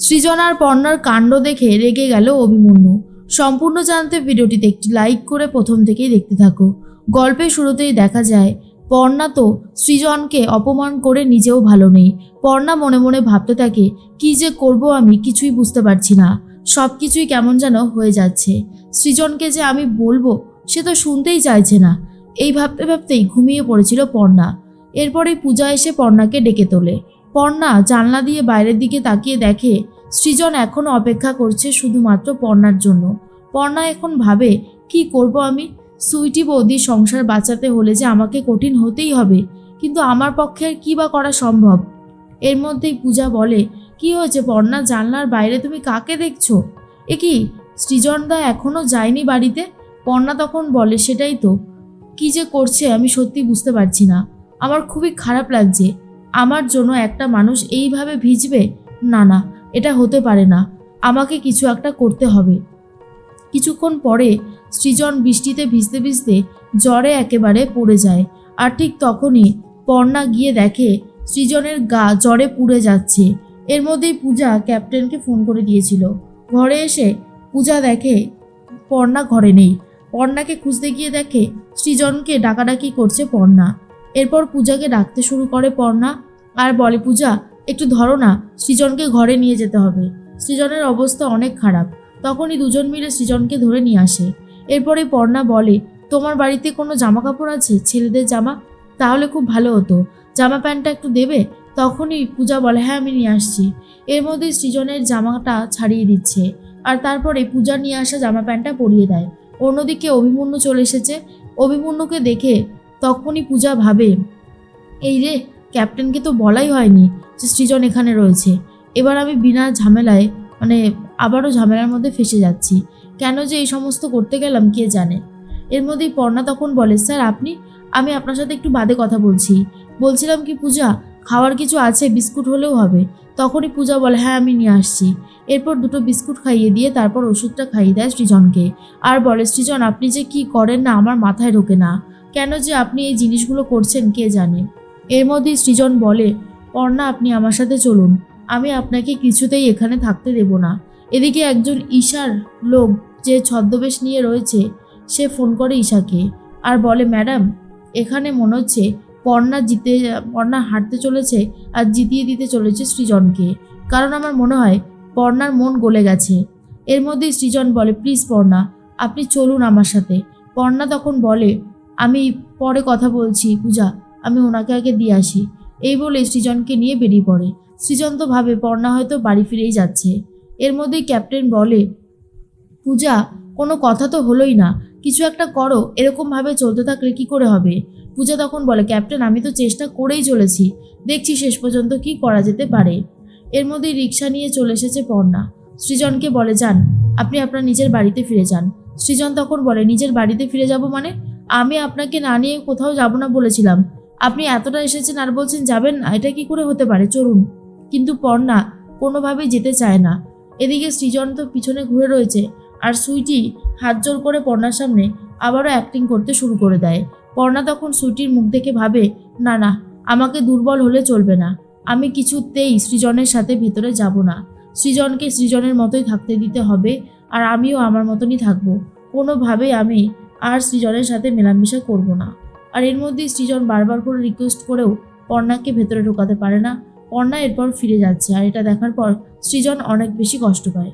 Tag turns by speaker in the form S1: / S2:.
S1: সৃজন আর পর্ণার কাণ্ড দেখে রেগে গেল অভিমন্যু। সম্পূর্ণ জানতে ভিডিওটিতে একটি লাইক করে প্রথম থেকেই দেখতে থাকো। গল্পের শুরুতেই দেখা যায়, পর্ণা তো সৃজনকে অপমান করে নিজেও ভালো নেই। পর্ণা মনে মনে ভাবতে থাকে, কি যে করব আমি কিছুই বুঝতে পারছি না। সব কিছুই কেমন যেন হয়ে যাচ্ছে। সৃজনকে যে আমি বলব, সে তো শুনতেই চাইছে না। এই ভাবতে ভাবতেই ঘুমিয়ে পড়েছিল পর্ণা। এরপরেই পূজা এসে পর্ণাকে ডেকে তোলে। পর্ণা জানলা দিয়ে বাইরের দিকে তাকিয়ে দেখে, সৃজন এখনও অপেক্ষা করছে শুধুমাত্র পর্ণার জন্য। পর্ণা এখন ভাবে, কি করব আমি? সুইটি বৌদি সংসার বাঁচাতে হলে যে আমাকে কঠিন হতেই হবে। কিন্তু আমার পক্ষে আর কী বা করা সম্ভব? এর মধ্যেই পূজা বলে, কি হয়েছে পর্ণা? জানলার বাইরে তুমি কাকে দেখছ? এ কি? সৃজনদা এখনও যায়নি বাড়িতে? পর্ণা তখন বলে, সেটাই তো। কি যে করছে আমি সত্যি বুঝতে পারছি না। আমার খুবই খারাপ লাগছে। আমার জন্য একটা মানুষ এইভাবে ভিজবে? না না, এটা হতে পারে না। আমাকে কিছু একটা করতে হবে। কিছুক্ষণ পরে সৃজন বৃষ্টিতে ভিজতে ভিজতে জ্বরে একেবারে পড়ে যায়। আর ঠিক তখনই পর্ণা গিয়ে দেখে সৃজনের গা জ্বরে পুড়ে যাচ্ছে। এর মধ্যেই পূজা ক্যাপ্টেনকে ফোন করে দিয়েছিল। ঘরে এসে পূজা দেখে পর্ণা ঘরে নেই। পর্ণাকে খুঁজতে গিয়ে দেখে সৃজনকে ডাকাডাকি করছে পর্ণা। এরপর পূজাকে ডাকতে শুরু করে পর্ণা। আর বলে, পূজা, একটু ধরো না, সৃজনকে ঘরে নিয়ে যেতে হবে। সৃজনের অবস্থা অনেক খারাপ। তখনই দুজন মিলে সৃজনকে ধরে নিয়ে আসে। এরপরে পর্ণা বলে, তোমার বাড়িতে কোনো জামা কাপড় আছে? ছেলেদের জামা? তাহলে খুব ভালো হতো। জামা প্যান্টটা একটু দেবে? তখনই পূজা বলে হ্যাঁ আমি নিয়ে আসছি। এর মধ্যে সৃজনের জামাটা ছাড়িয়ে দিচ্ছে। আর তারপরে পূজা নিয়ে আসা জামা প্যান্টটা পরিয়ে দেয়। অন্যদিকে অভিমন্যু চলে এসেছে। অভিমন্যুকে দেখে তখনই পূজা ভাবে, এই রে, ক্যাপ্টেনকে তো বলাই হয়নি যে সৃজন এখানে রয়েছে। এবার আমি বিনা ঝামেলায় মানে আবারও ঝামেলার মধ্যে ফেসে যাচ্ছি। কেন যে এই সমস্ত করতে গেলাম কে জানে? এর মধ্যেই পর্ণা তখন বলে, স্যার, আপনি, আমি আপনার সাথে একটু বাদে কথা বলছি। বলছিলাম কি, পূজা, খাওয়ার কিছু আছে, বিস্কুট হলেও হবে। তখনই পূজা বলে হ্যাঁ আমি নিয়ে আসছি। এরপর দুটো বিস্কুট খাইয়ে দিয়ে তারপর ওষুধটা খাইয়ে দেয় সৃজনকে। আর বলে, সৃজন, আপনি যে কি করেন না, আমার মাথায় ঢোকে না। কেন যে আপনি এই জিনিসগুলো করছেন, কে জানে? এর মধ্যেই সৃজন বলে পর্ণা আপনি আমার সাথে চলুন। আমি আপনাকে কিছুতেই এখানে থাকতে দেব না। এদিকে একজন ঈশার লোক যে ছদ্মবেশ নিয়ে রয়েছে, সে ফোন করে ঈশাকে আর বলে, ম্যাডাম, এখানে মনে হচ্ছে পর্ণা জিতে, পর্ণা হাঁটতে চলেছে আর জিতিয়ে দিতে চলেছে সৃজনকে। কারণ আমার মনে হয় পর্ণার মন গলে গেছে। এর মধ্যেই সৃজন বলে, প্লিজ পর্ণা, আপনি চলুন আমার সাথে। পর্ণা তখন বলে আমি পরে কথা বলছি, পূজা। আমি ওনাকে আগে দিয়ে আসি। এই বলে সৃজনকে নিয়ে বেরিয়ে পড়ে। সৃজন তো ভাবে পর্ণা হয়তো বাড়ি ফিরেই যাচ্ছে। এর মধ্যেই ক্যাপ্টেন বলে, পূজা, কোনো কথা তো হলোই না। কিছু একটা করো এরকমভাবে চলতে থাকলে কি করে হবে? পূজা তখন বলে, ক্যাপ্টেন, আমি তো চেষ্টা করেই চলেছি। দেখছি শেষ পর্যন্ত কি করা যেতে পারে। এর মধ্যেই রিক্সা নিয়ে চলে এসেছে পর্ণা সৃজনকে বলে, যান, আপনি আপনার নিজের বাড়িতে ফিরে যান। সৃজন তখন বলে, নিজের বাড়িতে ফিরে যাব মানে? আমি আপনাকে না নিয়ে কোথাও যাব না বলেছিলাম। আপনি এতটা এসেছেন আর বলছেন, যাবেন না, এটা কি করে হতে পারে? চলুন। কিন্তু পর্ণা কোনোভাবেই যেতে চায় না। এদিকে সৃজন তো পিছনে ঘুরে রয়েছে আর সুইটি হাত জোর করে পর্ণার সামনে আবারও অ্যাক্টিং করতে শুরু করে দেয়। পর্ণা তখন সুইটির মুখ দেখে ভাবে, না না, আমাকে দুর্বল হলে চলবে না। আমি কিছুতেই সৃজনের সাথে ভেতরে যাব না। সৃজনকে সৃজনের মতোই থাকতে দিতে হবে আর আমিও আমার মতনই থাকব। কোনোভাবেই আমি আর সৃজনের সাথে মেলামেশা করব না। আর এর মধ্যেই সৃজন বারবার করে রিকোয়েস্ট করেও পর্ণাকে ভেতরে ঢোকাতে পারে না। পর্ণা এরপর ফিরে যাচ্ছে আর এটা দেখার পর সৃজন অনেক বেশি কষ্ট পায়।